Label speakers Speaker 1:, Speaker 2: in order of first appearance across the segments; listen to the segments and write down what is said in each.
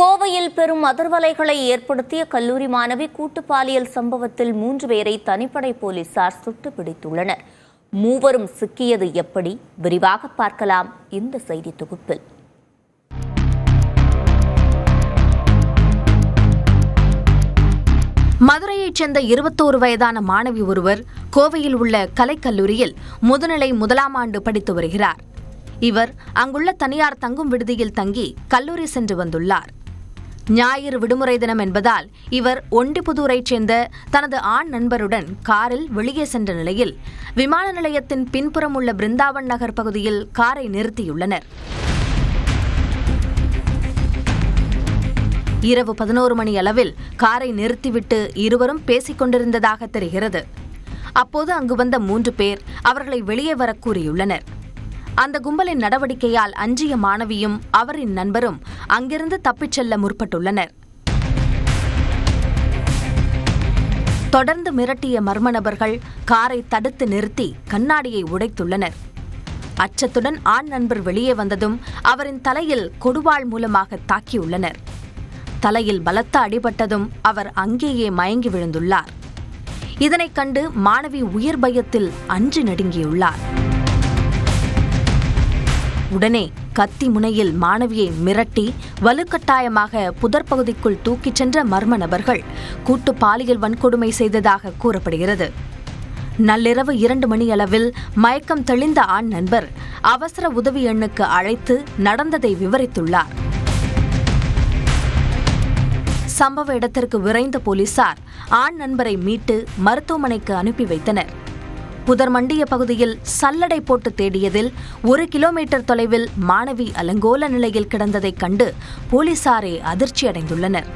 Speaker 1: கோவையில் பெரும் அதிர்வலைகளை ஏற்படுத்திய கல்லூரி மாணவி கூட்டு பாலியல் சம்பவத்தில் மூன்று பேரை தனிப்படை போலீசார் சுட்டு பிடித்துள்ளனர் மூவரும் சிக்கியது எப்படி? விரிவாக பார்க்கலாம் இந்த செய்தி தொகுப்பில்.
Speaker 2: மதுரையைச் சேர்ந்த இருபத்தோரு வயதான மாணவி ஒருவர் கோவையில் உள்ள கலைக்கல்லூரியில் முதுநிலை முதலாம் ஆண்டு படித்து வருகிறார். இவர் அங்குள்ள தனியார் தங்கும் விடுதியில் தங்கி கல்லூரி சென்று வந்துள்ளார். ஞாயிறு விடுமுறை தினம் என்பதால் இவர் ஒண்டிபுதூரைச் சேர்ந்த தனது ஆண் நண்பருடன் காரில் வெளியே சென்ற நிலையில் விமான நிலையத்தின் பின்புறம் உள்ள பிருந்தாவன் நகர் பகுதியில் காரை நிறுத்தியுள்ளனர். இரவு பதினோரு மணி அளவில் காரை நிறுத்திவிட்டு இருவரும் பேசிக் கொண்டிருந்ததாக தெரிகிறது. அப்போது அங்கு வந்த மூன்று பேர் அவர்களை வெளியே வர கூறியுள்ளனர். அந்த கும்பலின் நடவடிக்கையால் அஞ்சிய மாணவியும் அவரின் நண்பரும் அங்கிருந்து தப்பிச் செல்ல முற்பட்டுள்ளனர். தொடர்ந்து மிரட்டிய மர்ம நபர்கள் காரை தடுத்து நிறுத்தி கண்ணாடியை உடைத்துள்ளனர். அச்சத்துடன் ஆண் நண்பர் வெளியே வந்ததும் அவரின் தலையில் கொடுவாள் மூலமாக தாக்கியுள்ளனர். தலையில் பலத்த அடிபட்டதும் அவர் அங்கேயே மயங்கி விழுந்துள்ளார். இதனைக் கண்டு மாணவி உயிர் பயத்தில் அஞ்சு நடுங்கியுள்ளார். உடனே கத்தி முனையில் மாணவியை மிரட்டி வலுக்கட்டாயமாக புதர்பகுதிக்குள் தூக்கிச் சென்ற மர்ம நபர்கள் கூட்டு பாலியல் வன்கொடுமை செய்ததாக கூறப்படுகிறது. நள்ளிரவு இரண்டு மணி அளவில் மயக்கம் தெளிந்த ஆண் நண்பர் அவசர உதவி எண்ணுக்கு அழைத்து நடந்ததை விவரித்துள்ளார். சம்பவ இடத்திற்கு விரைந்த போலீசார் ஆண் நண்பரை மீட்டு மருத்துவமனைக்கு அனுப்பி வைத்தனர். புதர் மண்டிய பகுதியில் சல்லடை போட்டு தேடியதில் ஒரு கிலோமீட்டர் தொலைவில் மாணவி அலங்கோல நிலையில் கிடந்ததைக் கண்டு போலீசாரே அதிர்ச்சியடைந்துள்ளனர்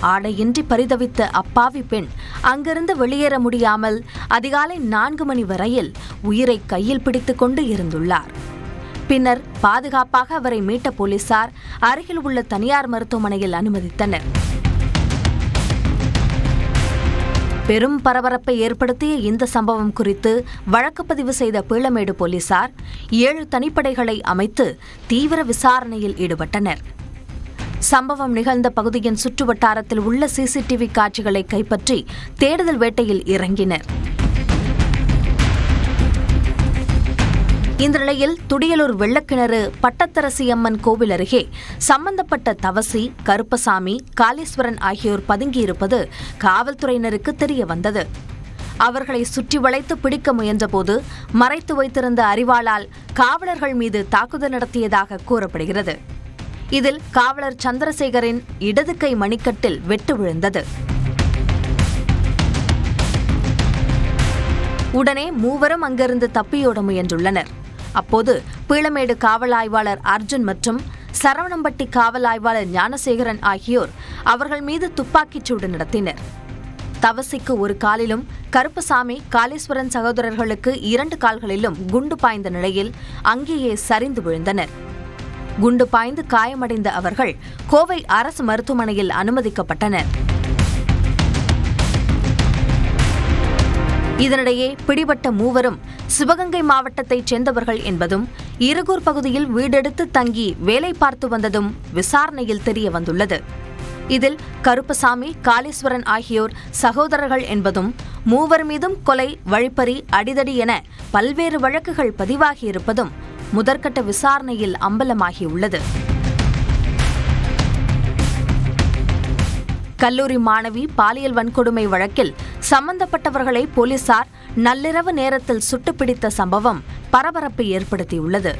Speaker 2: ஆடையின்றி பரிதவித்த அப்பாவி பெண் அங்கிருந்து வெளியேற முடியாமல் அதிகாலை நான்கு மணி வரையில் உயிரை கையில் பிடித்துக் கொண்டு இருந்துள்ளார். பின்னர் பாதுகாப்பாக அவரை மீட்ட போலீசார் அருகில் உள்ள தனியார் மருத்துவமனையில் அனுமதித்தனர். பெரும் பரபரப்பை ஏற்படுத்திய இந்த சம்பவம் குறித்து வழக்குப்பதிவு செய்த பீளமேடு போலீசார் ஏழு தனிப்படைகளை அமைத்து தீவிர விசாரணையில் ஈடுபட்டனர். சம்பவம் நிகழ்ந்த பகுதியின் சுற்றுவட்டாரத்தில் உள்ள சிசிடிவி காட்சிகளை கைப்பற்றி தேடுதல் வேட்டையில் இறங்கினர். இந்த நிலையில் துடியலூர் வெள்ளக்கிணறு பட்டத்தரசி அம்மன் கோவில் அருகே சம்பந்தப்பட்ட தவசி கருப்பசாமி காளீஸ்வரன் ஆகியோர் பதுங்கியிருப்பது காவல்துறையினருக்கு தெரிய வந்தது அவர்களை சுற்றி வளைத்து பிடிக்க முயன்றபோது மறைத்து வைத்திருந்த அறிவாளால் காவலர்கள் மீது தாக்குதல் நடத்தியதாக கூறப்படுகிறது. இதில் காவலர் சந்திரசேகரின் இடது கை மணிக்கட்டில் வெட்டு விழுந்தது. உடனே மூவரும் அங்கிருந்து தப்பியோட முயன்றுள்ளனர். அப்போது பீளமேடு காவல் ஆய்வாளர் அர்ஜுன் மற்றும் சரவணம்பட்டி காவல் ஆய்வாளர் ஞானசேகரன் ஆகியோர் அவர்கள் மீது துப்பாக்கிச் சூடு நடத்தினர். தவசிக்கு ஒரு காலிலும் கருப்பசாமி காளீஸ்வரன் சகோதரர்களுக்கு இரண்டு கால்களிலும் குண்டு பாய்ந்த நிலையில் அங்கேயே சரிந்து விழுந்தனர். குண்டு பாய்ந்து காயமடைந்த அவர்கள் கோவை அரசு மருத்துவமனையில் அனுமதிக்கப்பட்டனர். இதனிடையே பிடிபட்ட மூவரும் சிவகங்கை மாவட்டத்தைச் சேர்ந்தவர்கள் என்பதும் இருகூர் பகுதியில் வீடெடுத்து தங்கி வேலை பார்த்து வந்ததும் விசாரணையில் தெரிய வந்துள்ளது. இதில் கருப்பசாமி காளீஸ்வரன் ஆகியோர் சகோதரர்கள் என்பதும் மூவர் மீதும் கொலை வழிப்பறி அடிதடி என பல்வேறு வழக்குகள் பதிவாகியிருப்பதும் முதற்கட்ட விசாரணையில் அம்பலமாகியுள்ளது. கல்லூரி மாணவி பாலியல் வன்கொடுமை வழக்கில் சம்பந்தப்பட்டவர்களை போலீசார் நள்ளிரவு நேரத்தில் சுட்டுப்பிடித்த சம்பவம் பரபரப்பை ஏற்படுத்தியுள்ளது.